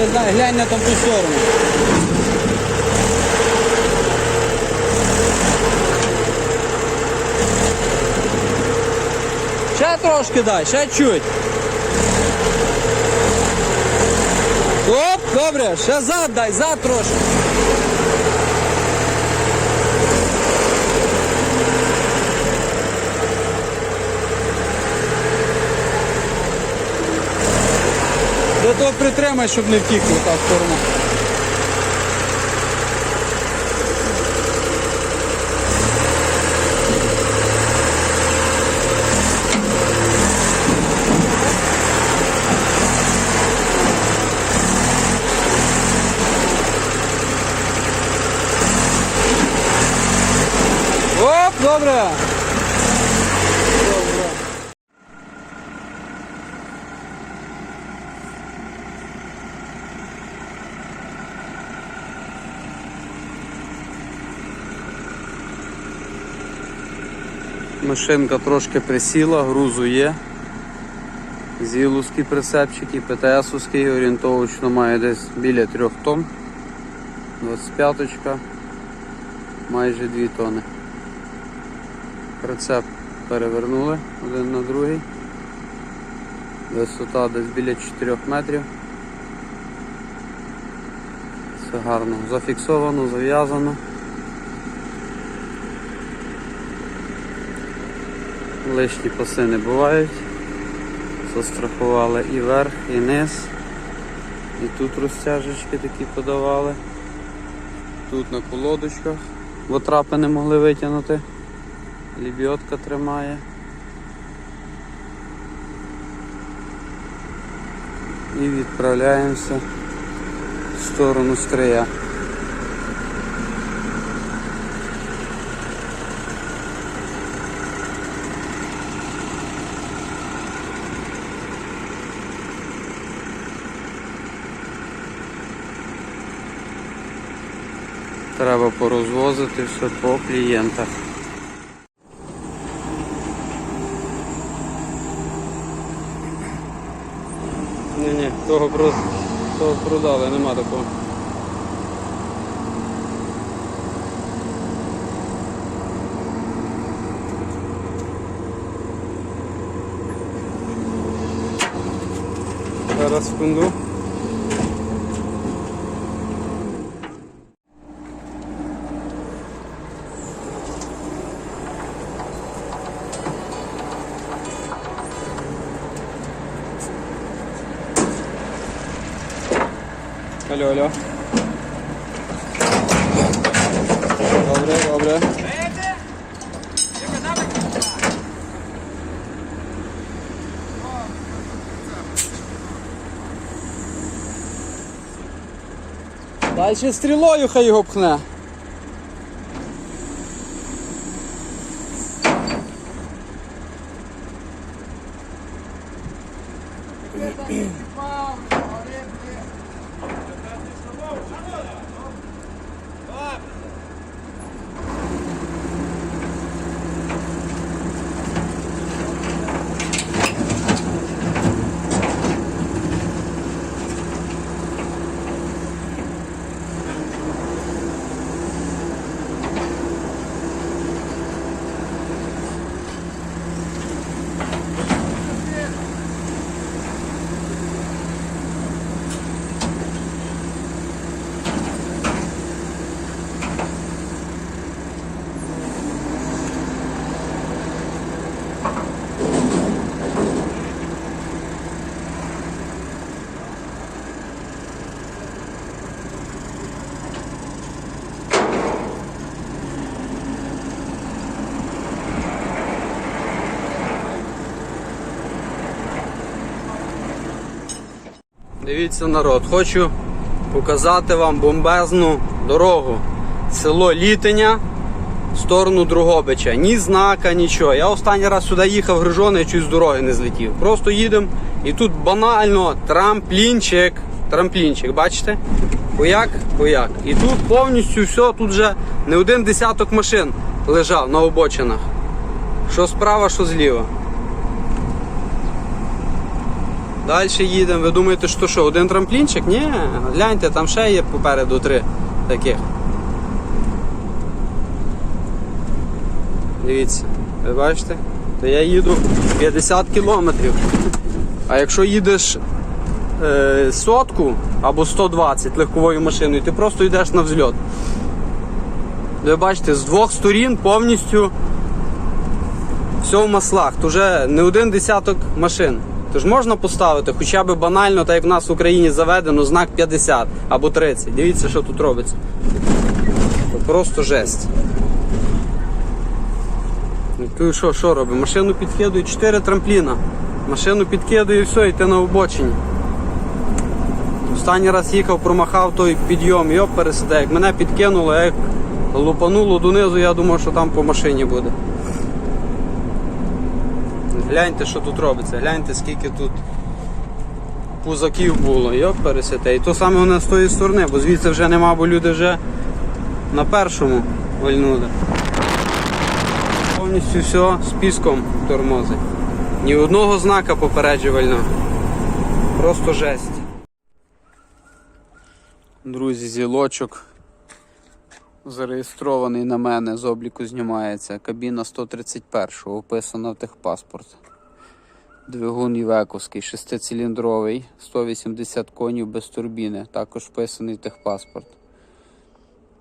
Вже знай- глянь на там ту сторону. Ще трошки дай, ще чуть. Оп, добре, ще зад дай, зад трошки. Того притримай, щоб не втікли та сторона. Машинка трошки присіла, грузу є. Зіловський прицепчик і ПТСовський орієнтовочно має десь біля 3 тонн. 25-ка, майже 2 тонни. Прицеп перевернули один на другий. Висота десь біля 4 метрів. Все гарно зафіксовано, зав'язано. Лишні паси не бувають. Застрахували і верх, і низ. І тут розтяжечки такі подавали. Тут на колодочках, бо трапи не могли витягнути. Лібіотка тримає. І відправляємося в сторону стрия. Треба порозвозити все по клієнтах. Ні, ні, того просто того продали, нема такого. Зараз в секунду. Алло, алло. Добре, добре. Дальше стрілою хай його пхне. Дивіться народ, хочу показати вам бомбезну дорогу. Село Літеня в сторону Другобича. Ні знака, нічого. Я останній раз сюди їхав грижоний, чуть з дороги не злетів. Просто їдемо і тут банально трамплінчик. Трамплінчик, бачите? Хуяк, хуяк. І тут повністю все, тут вже не один десяток машин лежав на обочинах. Що справа, що зліва. Далі їдемо. Ви думаєте, що що, один трамплінчик? Ні, гляньте, там ще є попереду три таких. Дивіться, ви бачите? То я їду 50 кілометрів. А якщо їдеш е, сотку або 120 легковою машиною, ти просто йдеш на взльот. Ви бачите, з двох сторін повністю все в маслах. Тут вже не один десяток машин. Тож можна поставити хоча б банально, так як в нас в Україні заведено, знак 50 або 30. Дивіться, що тут робиться. Просто жесть. Ну, Тут що, що робить? Машину підкидує, 4 трампліна. Машину підкидує і все, і на обочині. Останній раз їхав, промахав той підйом, йоп пересиде. Як мене підкинуло, як лупануло донизу, я думав, що там по машині буде. Гляньте, що тут робиться, гляньте, скільки тут пузаків було, йоп пересите. І то саме вони з тої сторони, бо звідси вже нема, бо люди вже на першому вальнули. Повністю все з піском тормозить. Ні одного знака попереджувального. Просто жесть. Друзі, зілочок зареєстрований на мене, з обліку знімається. Кабіна 131 описана в техпаспорт. Двигун Івековський, шестициліндровий, 180 конів без турбіни, також вписаний техпаспорт.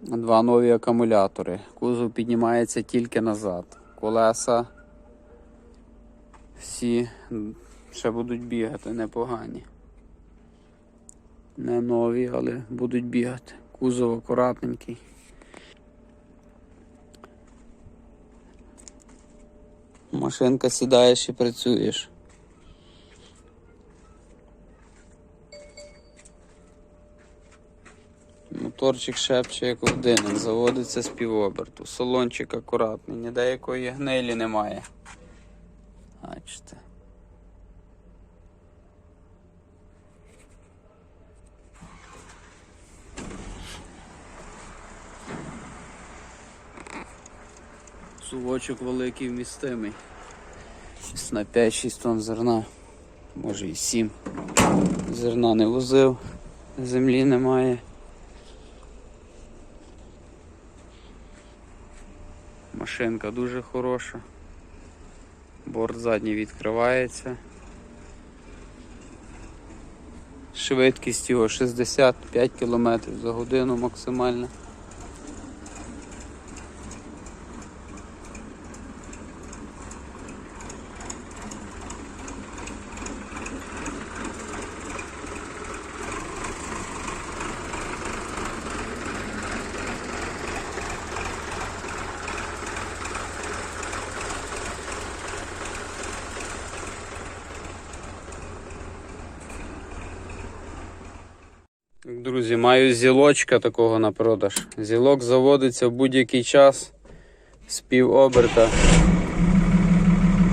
Два нові акумулятори. Кузов піднімається тільки назад. Колеса всі ще будуть бігати, непогані. Не нові, але будуть бігати. Кузов акуратненький. Машинка сідаєш і працюєш. Моторчик шепче як годинник, заводиться з півоберту. Солончик акуратний, ніде якої гнилі немає. Бачите. Сувочок великий вмістимий. Десь На 5-6 тонн зерна, може і 7. Зерна не возив, землі немає. Машинка дуже хороша. Борт задній відкривається. Швидкість його 65 км за годину максимальна. Друзі, маю зілочка такого на продаж. Зілок заводиться в будь-який час з пів оберта.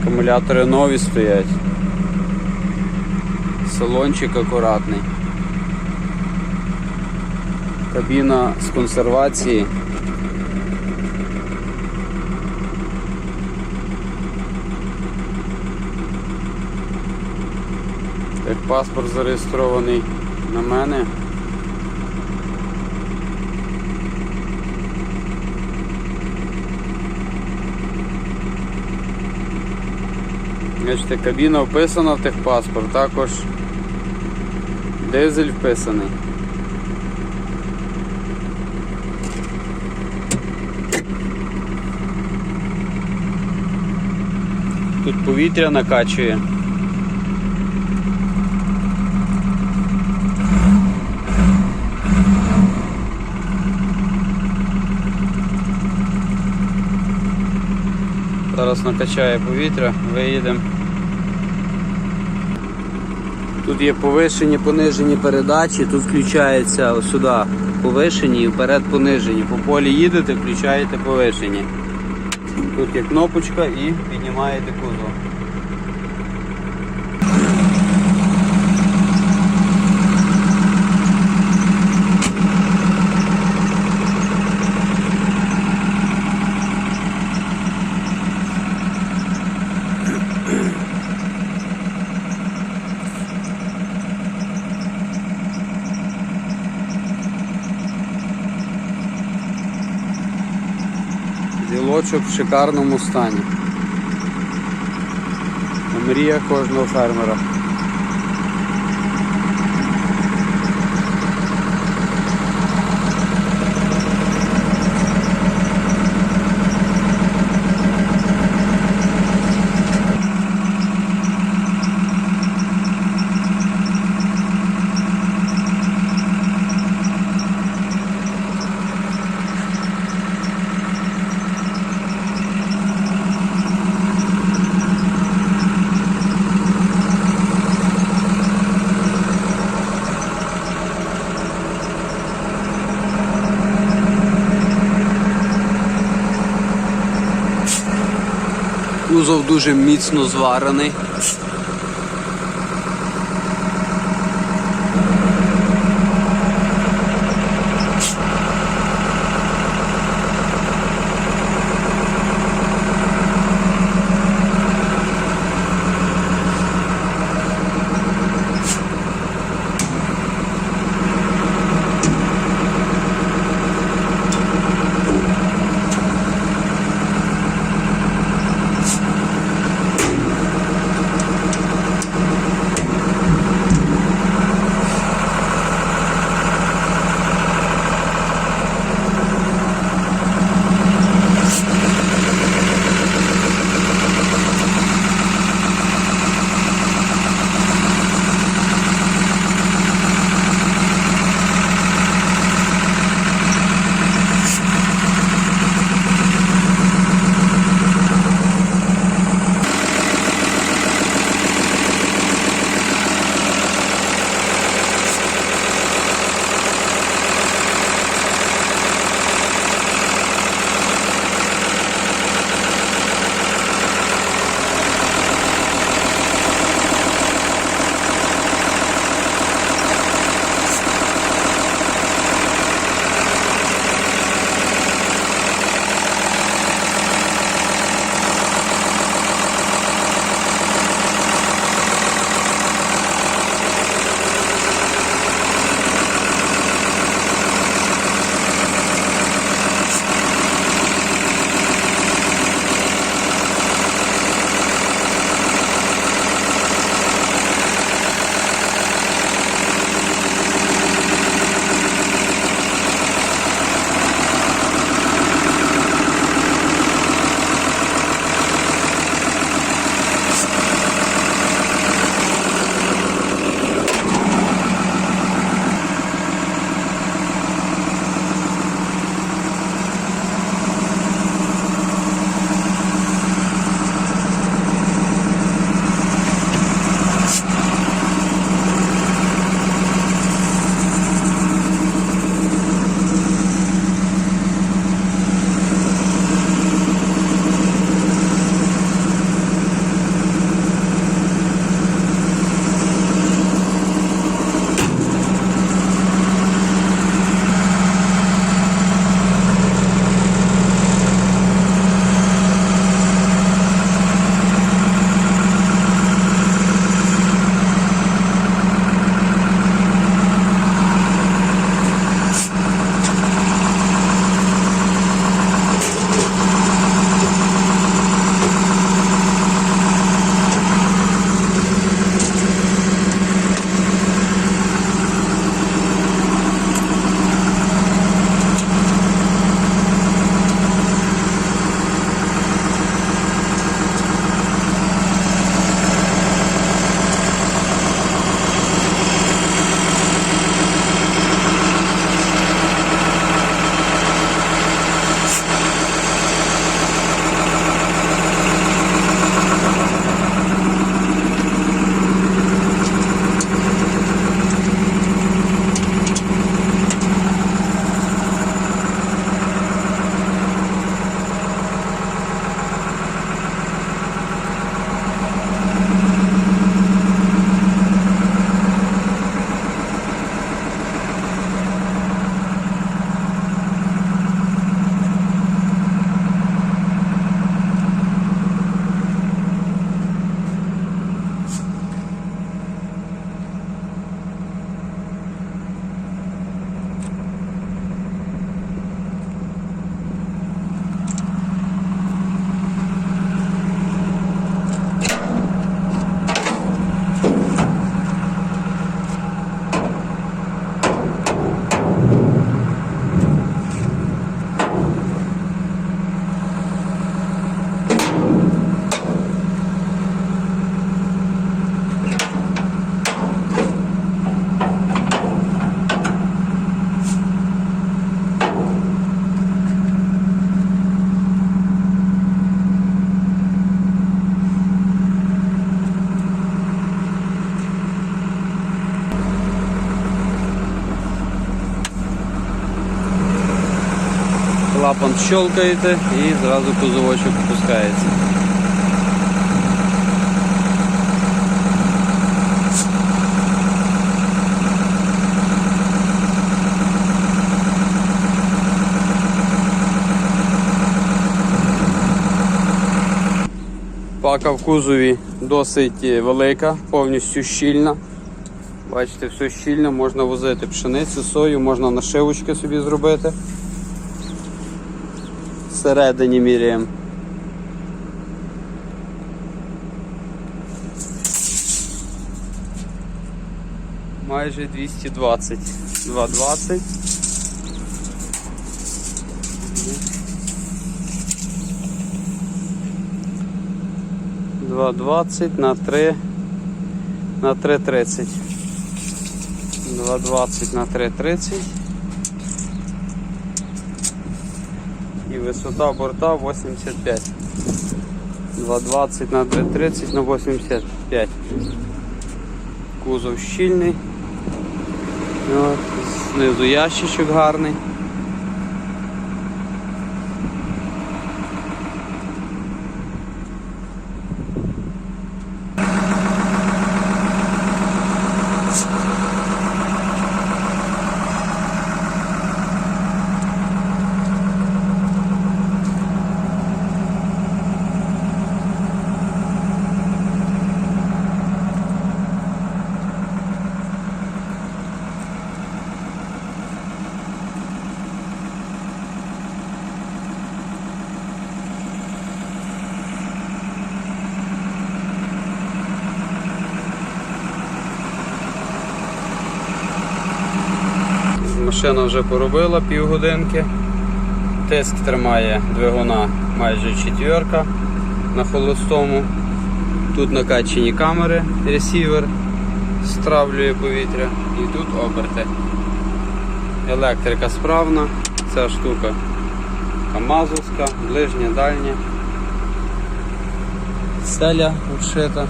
Акумулятори нові стоять. Салончик акуратний. Кабіна з консервації. Паспорт зареєстрований на мене. Бачите, кабіна вписана в техпаспорт, також дизель вписаний. Тут повітря накачує. Зараз накачає повітря, виїдемо. Тут є повишені, понижені передачі, тут включається ось сюди повишені і вперед понижені. По полі їдете, включаєте повишені. Тут є кнопочка і піднімаєте кузов. Ділочок в шикарному стані. Мрія кожного фермера. Кузов дуже міцно зварений. Клапан щелкаєте і зразу кузовочок опускається. Пака в кузові досить велика, повністю щільна. Бачите, все щільно, можна возити пшеницю, сою, можна нашивочки собі зробити. Всередині міряємо. Майже 220. 220. Два двадцять на три на три тридцять. Два двадцять на три тридцять. Висота борта 85. 220 на 330 на 85. Кузов щільний. От, знизу ящичок гарний. Машина вже поробила півгодинки. Тиск тримає двигуна майже четверка на холостому. Тут накачені камери, ресівер стравлює повітря і тут оберти. Електрика справна, ця штука Камазовська, ближня, дальня. Стеля обшита.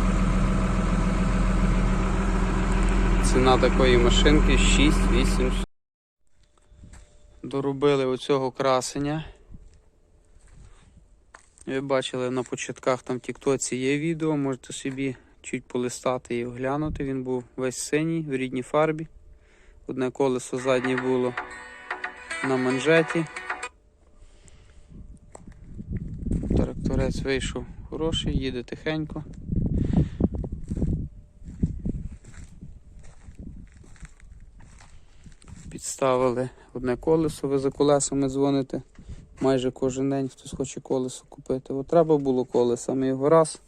Ціна такої машинки 6800. Доробили оцього красення. Ви бачили на початках там в Тіктоці є відео, можете собі чуть полистати і оглянути. Він був весь синій в рідній фарбі. Одне колесо заднє було на манжеті. Тракторець вийшов хороший, їде тихенько. Підставили одне колесо, ви за колесами дзвоните. Майже кожен день хтось хоче колесо купити. От треба було колеса, ми його раз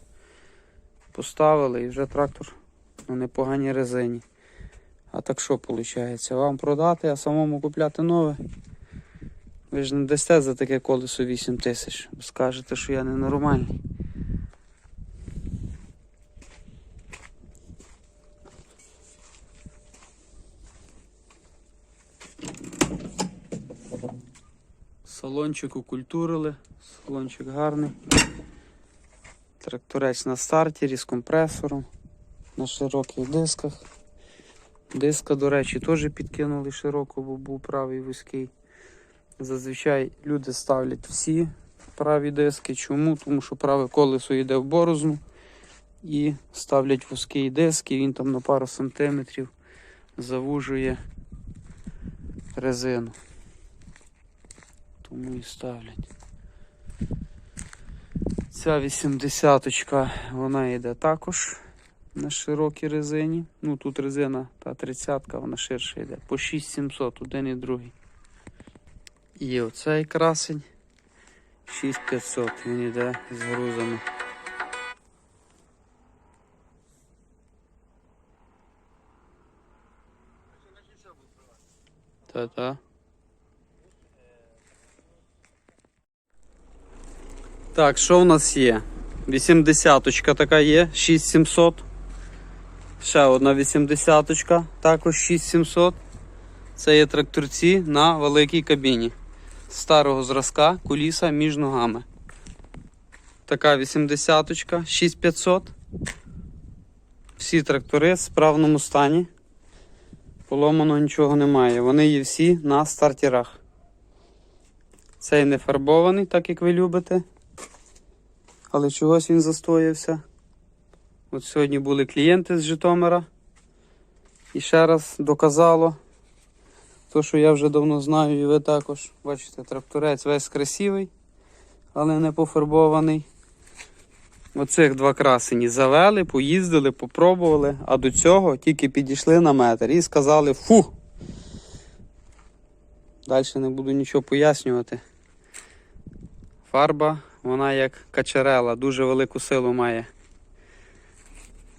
поставили і вже трактор на непоганій резині. А так що виходить? Вам продати, а самому купляти нове. Ви ж не дасте за таке колесо 8 тисяч. Скажете, що я ненормальний. Салончик укультурили, салончик гарний. Тракторець на стартері з компресором, на широких дисках. Диска, до речі, теж підкинули широко, бо був правий вузький. Зазвичай люди ставлять всі праві диски. Чому? Тому що праве колесо йде в борозну і ставлять вузький диск, і він там на пару сантиметрів завужує резину. Тому і ставлять. Ця 80-очка, вона йде також на широкій резині. Ну тут резина та 30-ка, вона ширше йде. По 6700, один і другий. І оцей красень 6500, він йде з грузами. Та-та. Так, що у нас є? 80-очка така є, 6700. Ще одна 80-очка, також 6700. Це є тракторці на великій кабіні. Старого зразка, куліса між ногами. Така 80-очка, 6500. Всі трактори в справному стані. Поломаного нічого немає. Вони є всі на стартерах. Цей не фарбований, так як ви любите. Але чогось він застоявся. От сьогодні були клієнти з Житомира. І ще раз доказало. То, що я вже давно знаю, і ви також. Бачите, тракторець весь красивий, але не пофарбований. Оцих два красені завели, поїздили, попробували, а до цього тільки підійшли на метр і сказали фу. Далі не буду нічого пояснювати. Фарба, вона як качерела, дуже велику силу має.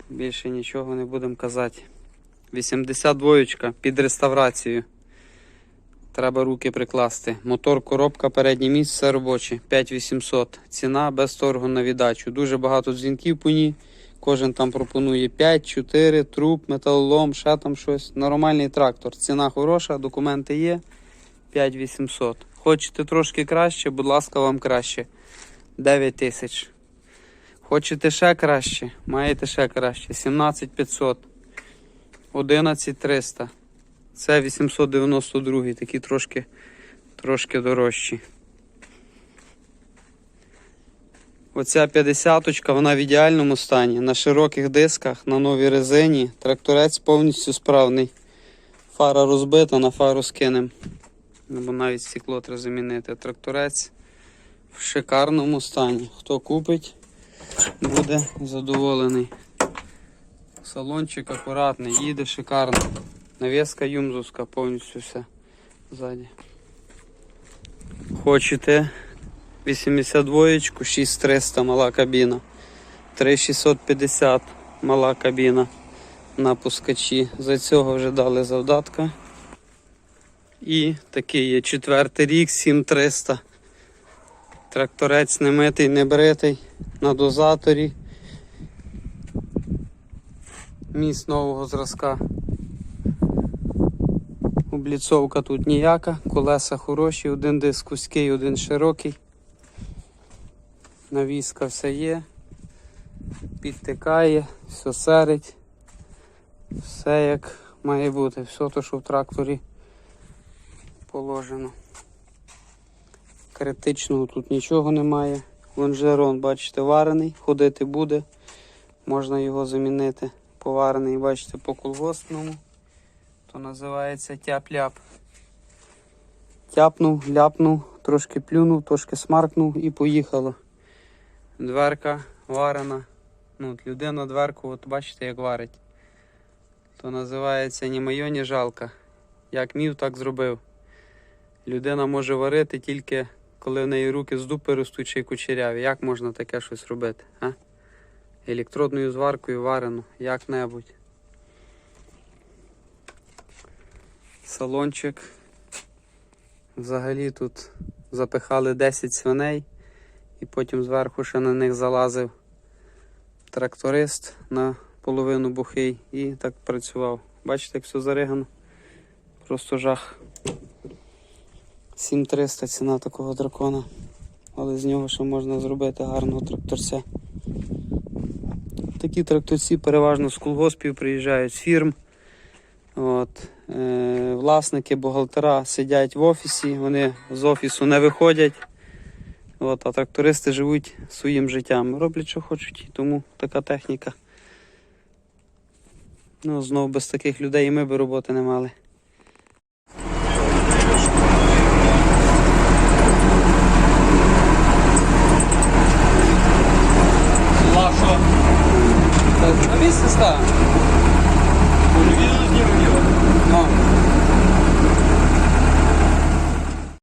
Більше нічого не будемо казати. 82 під реставрацію. Треба руки прикласти. Мотор, коробка, переднє місце, робоче. 5800. Ціна без торгу на віддачу. Дуже багато дзвінків по ній. Кожен там пропонує 5, 4, труп, металолом, ще там щось. Нормальний трактор. Ціна хороша, документи є. 5800. Хочете трошки краще, будь ласка, вам краще. 9 тисяч. Хочете ще краще, маєте ще краще. 17500. 11300. Це 892, такі трошки, трошки дорожчі. Оця 50-очка, вона в ідеальному стані. На широких дисках, на новій резині. Тракторець повністю справний. Фара розбита, на фару скинем. Бо навіть стекло треба замінити. Тракторець в шикарному стані. Хто купить, буде задоволений. Салончик акуратний, їде шикарно. Навіска юмзовська повністю все ззаді. Хочете 82 6300 мала кабіна. 3650 мала кабіна на пускачі. За цього вже дали завдатка. І такий є четвертий рік, 7300. Тракторець не митий, не бритий, на дозаторі. Міст нового зразка. Обліцовка тут ніяка, колеса хороші, один диск вузький, один широкий. Навіска все є, підтикає, все серить, все як має бути, все то, що в тракторі положено. Критичного тут нічого немає. Лонжерон, бачите, варений, ходити буде, можна його замінити. Поварений, бачите, по колгоспному то називається тяп-ляп. Тяпнув, ляпнув, трошки плюнув, трошки смаркнув і поїхало. Дверка варена. Ну, от людина дверку, от бачите, як варить. То називається ні моє, ні жалко. Як мів, так зробив. Людина може варити тільки коли в неї руки з дупи ростуть чи кучеряві. Як можна таке щось робити? А? Електродною зваркою варено, як-небудь. салончик. Взагалі тут запихали 10 свиней і потім зверху ще на них залазив тракторист на половину бухий і так працював. Бачите, як все заригано? Просто жах. 7300 ціна такого дракона. Але з нього ще можна зробити гарного тракторця. Такі тракторці переважно з колгоспів приїжджають з фірм. От, е, власники, бухгалтера сидять в офісі, вони з офісу не виходять. От, а трактористи живуть своїм життям. Роблять, що хочуть, тому така техніка. Ну, знову без таких людей і ми би роботи не мали.